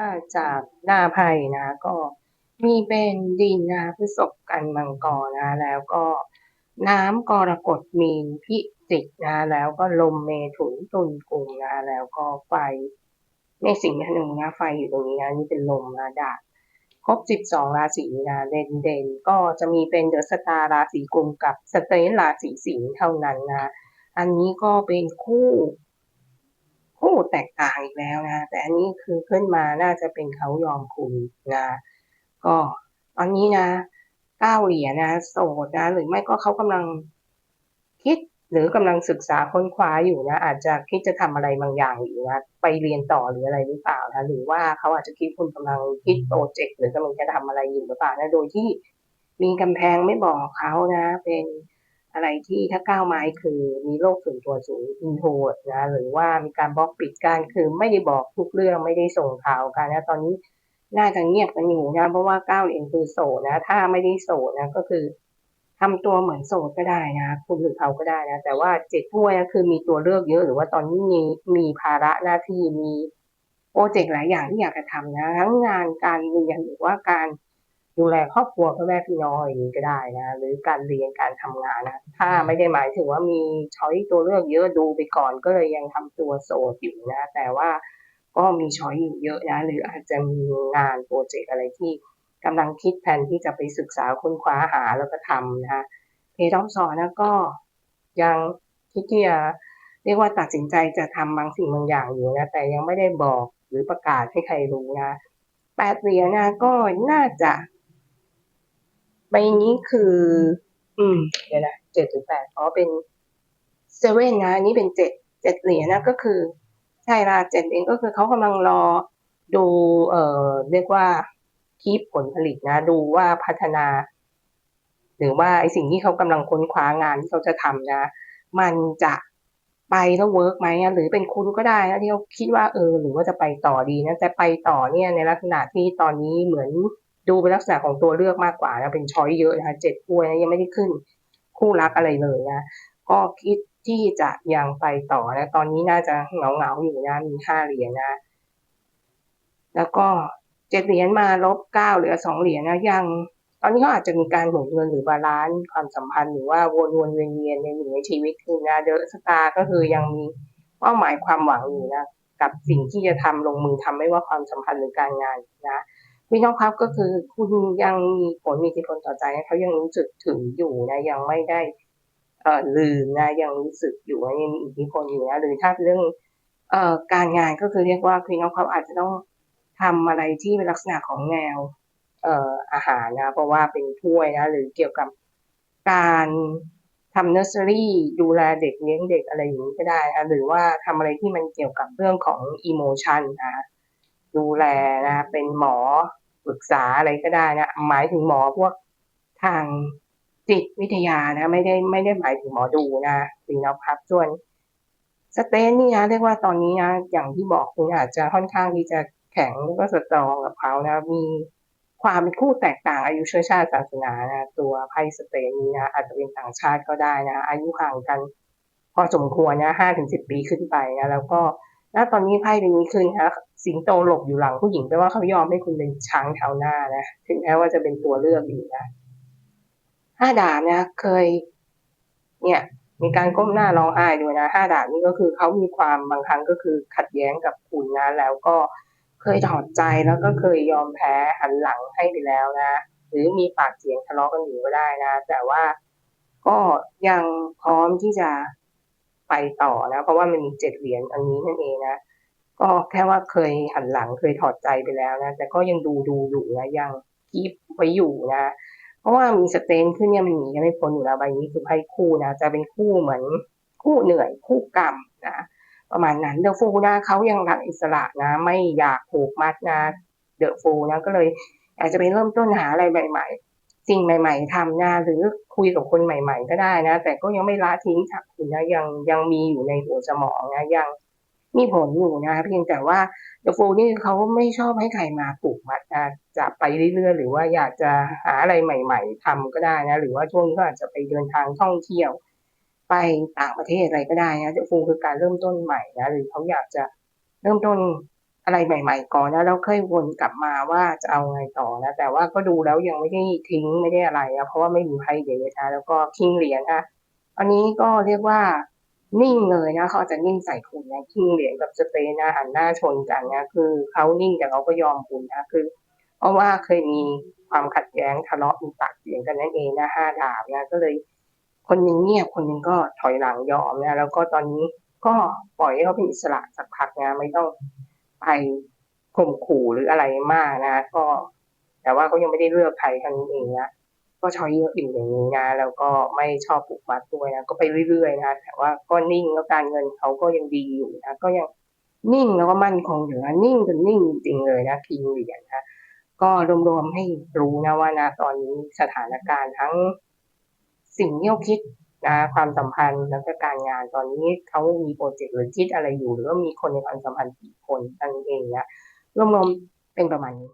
าจากหน้าไพ่นะก็มีเป็นดินนะพฤษภกันมังกรนะ แล้วก็น้ำกรกฎมีนพิจิกนะ แล้วก็ลมเมถุนตุลกุมนะ แล้วก็ไฟเมษสิงห์ธนูนะ ไฟอยู่ตรงนี้นะนี่เป็นลมนะดาบครบ 12 ราศีนะเด่นเด่นๆก็จะมีเป็นเดอะสตาร์ราศีกุมกับสเตนราศีสิงห์เท่านั้นนะ อันนี้ก็เป็นคู่ คู่แตกต่างอีกแล้วนะแต่อันนี้คือขึ้นมาน่าจะเป็นเขายอมคุณนะก็ตอนนี้นะเก้าเหรียญนะ โสดนะ หรือไม่ก็เขากำลังคิดหรือกำลังศึกษาค้นคว้าอยู่นะ อาจจะคิดจะทำอะไรบางอย่างอยู่นะไปเรียนต่อหรืออะไรหรือเปล่านะหรือว่าเขาอาจจะคิดคุณกำลังคิดโปรเจกต์หรือกำลังจะทำอะไรอยู่หรือเปล่านะโดยที่มีกำแพงไม่บอกเขานะ เป็น อะไรที่ถ้าก้าวไม้คือมีโลกส่วนตัวสูงอินโทรดนะหรือว่ามีการบล็อกปิดการคือไม่ได้บอกทุกเรื่องไม่ได้ส่งข่าวกันนะตอนนี้น่าจะเงียบกันอยู่นะเพราะว่าก้าวเหรียญคือโสดนะ ถ้าไม่ได้โสดนะก็คือทำตัวเหมือนโสดก็ได้นะคุณหรือเขาก็ได้นะ แต่ว่าเจ็ดถ้วยนะคือมีตัวเลือกเยอะหรือว่าตอนนี้มีมีภาระหน้าที่มีโปรเจกต์หลายอย่างที่อยากจะทำนะ ทั้งงานการเรียนหรือว่าการ ดูแลครอบครัวพ่อแม่พี่น้องอย่างนี้ก็ได้นะหรือการเรียนการทำงานนะถ้าไม่ได้หมายถึงว่ามีช้อยตัวเลือกเยอะดูไปก่อนก็เลยยังทำตัวโสดอยู่นะ แต่ว่าก็มีช้อยอยู่เยอะนะหรืออาจจะมีงานโปรเจกต์อะไรที่กำลังคิดแผนที่จะไปศึกษาค้นคว้าหาแล้วก็ทำนะคะเพทองสอนนะก็ยังคิดที่จะเรียกว่าตัดสินใจจะทำบางสิ่งบางอย่างอยู่นะแต่ยังไม่ได้บอกหรือประกาศให้ใครรู้นะแปดเหรียญนะก็น่าจะ ใบนี้คือ อืม เดี๋ยวนะเจ็ดหรือแปดอ๋อเป็นเซเว่นนะอันนี้เป็นเจ็ดเจ็ดเหรียญนะก็คือ ใช่ละเจ็ดเองก็คือเขากำลังรอดูเอ่อเรียกว่าคีปผลผลิตนะ ดูว่าพัฒนา หรือว่าไอสิ่งที่เขากำลังค้นคว้างานที่เขาจะทำนะ มันจะไปแล้วเวิร์กไหมอะหรือเป็นคุณก็ได้นะที่เขาคิดว่าเออ หรือว่าจะไปต่อดีนะแต่ไปต่อเนี่ยในลักษณะที่ตอนนี้เหมือน ดูเป็นลักษณะของตัวเลือกมากกว่านะเป็นช้อยเยอะนะคะเจ็ดถ้วยนะยังไม่ได้ขึ้นคู่รักอะไรเลยนะก็คิดที่จะยังไปต่อนะตอนนี้น่าจะเหงาเหงาๆอยู่นะมีห้าเหรียญนะ แล้วก็เจ็ดเหรียญมาลบเก้าเหลือสองเหรียญนะยัง ตอนนี้ก็อาจจะมีการหมุนเงินหรือบาลานซ์ความสัมพันธ์หรือว่าวนวนเวียนเวียนในอยู่ในชีวิตคือนะเดอะสตาร์ก็คือยังมีเป้าหมายความหวังอยู่นะกับสิ่งที่จะทำลงมือทำไม่ว่าความสัมพันธ์หรือการงานนะ วิน้องครับก็คือคุณยังมีผลมีอิทธิพลต่อใจนะเขายังรู้สึกถึงอยู่นะยังไม่ได้เอ่อลืมนะยังรู้สึกอยู่ว่ายังมีอิทธิพลอยู่นะหรือถ้าเรื่องเอ่อการงานก็คือเรียกว่าพี่น้องเขาอาจจะต้องทำอะไรที่เป็นลักษณะของแนวเอ่ออาหารนะเพราะว่าเป็นถ้วยนะหรือเกี่ยวกับการทำเนอร์เซอรี่ดูแลเด็กเลี้ยงเด็กอะไรอย่างนี้ก็ได้นะหรือว่าทำอะไรที่มันเกี่ยวกับเรื่องของอิโมชันนะดูแลนะเป็นหมอ ปรึกษาอะไรก็ได้นะ หมายถึงหมอพวกทางจิตวิทยานะ ไม่ได้ไม่ได้หมายถึงหมอดูนะพี่น้องครับ ส่วนสเตนนี่นะเรียกว่าตอนนี้นะอย่างที่บอกคุณอาจจะค่อนข้างที่จะแข็งแล้วก็สตรองกับเขานะ มีความเป็นคู่แตกต่างอายุเชื้อชาติศาสนานะตัวไพ่สเตนนี้นะอาจจะเป็นต่างชาติก็ได้นะ อายุห่างกัน พอสมควรนะห้าถึงสิบปีขึ้นไปนะแล้วก็ ณตอนนี้ไพ่ใบนี้คือนะสิงโตหลบอยู่หลังผู้หญิงแปลว่าเขายอมให้คุณเป็นช้างแถวหน้านะถึงแม้ว่าจะเป็นตัวเลือกอยู่นะห้าดาบนะเคย เนี่ย มีการก้มหน้าร้องไห้ด้วยนะห้าดาบนี่ก็คือเขามีความบางครั้งก็คือขัดแย้งกับคุณนะแล้วก็เคยถอดใจแล้วก็เคยยอมแพ้หันหลังให้ไปแล้วนะหรือมีปากเสียงทะเลาะกันอยู่ก็ได้นะ แต่ว่าก็ยังพร้อมที่จะ ไปต่อนะเพราะว่ามันมีเจ็ดเหรียญอันนี้นั่นเองนะก็แค่ว่าเคยหันหลังเคยถอดใจไปแล้วนะ แต่ก็ยังดูดูอยู่นะยังคีบไว้อยู่นะ เพราะว่ามีสเตนขึ้นเนี่ยมันหนีกันไม่พ้นอยู่แล้วใบนี้คือไพ่คู่นะจะเป็นคู่เหมือนคู่เหนื่อยคู่กรรมนะประมาณนั้นเดอะฟูนะเขายังรักอิสระนะ ไม่อยากผูกมัดนะเดอะฟูนะก็เลยอยากจะไปเริ่มต้นหาอะไรใหม่ๆ สิ่งใหม่ ๆทำนะหรือคุยกับคนใหม่ ๆ ก็ได้นะ แต่ก็ยังไม่ละทิ้งจากคุณนะยังยังมีอยู่ในหัวสมองนะยังมีผลอยู่นะเพียงแต่ว่าเดฟูนี่เขาไม่ชอบให้ใครมาผูกมัดนะจะไปเรื่อยๆหรือว่าอยากจะหาอะไรใหม่ ๆทำก็ได้นะ หรือว่าช่วงนี้ก็อาจจะไปเดินทางท่องเที่ยว ไปต่างประเทศอะไรก็ได้นะเดฟูคือการเริ่มต้นใหม่นะหรือเขาอยากจะเริ่มต้น อะไรใหม่ ๆ ก่อนนะแล้วค่อยวนกลับมาว่าจะเอาไงต่อนะแต่ว่าก็ดูแล้วยังไม่ได้ทิ้งไม่ได้อะไรนะเพราะว่าไม่มีไพ่เดทนะแล้วก็คิงเหรียญนะอันนี้ก็เรียกว่านิ่งเลยนะเขาจะนิ่งใส่คุณนะคิงเหรียญกับสเปนนะหันหน้าชนกันนะคือเขานิ่งแต่เขาก็ยอมคุณนะคือ เพราะว่าเคยมีความขัดแย้งทะเลาะมีปากเสียงกันนั่นเองนะห้าดาบนะก็เลย คนหนึงเงียบคนหนึงก็ถอยหลังยอมนะแล้วก็ตอนนี้ก็ปล่อยให้เขาเป็นอิสระสักพักนะไม่ต้อง ไปข่มขู่หรืออะไรมากนะ ก็ แต่ว่าเขายังไม่ได้เลือกใครท่านั้นเองนะก็ชอยเยอะอยู่อย่างนี้นะแล้วก็ไม่ชอบผูกมัดด้วยนะก็ไปเรื่อยๆนะแต่ว่าก็นิ่งแล้วการเงินเขาก็ยังดีอยู่นะก็ยังนิ่งแล้วก็มั่นคงอยู่นะนิ่งจนนิ่งจริงเลยนะคิงเหรียญนะก็รวมๆให้รู้นะว่านะตอนนี้สถานการณ์ทั้งสิ่งที่เขาคิด นะความสัมพันธ์แล้วก็การงานตอนนี้เขามีโปรเจกต์หรือคิดอะไรอยู่ หรือว่ามีคนในความสัมพันธ์กี่คนนั่นเองนะรวมๆเป็นประมาณนี้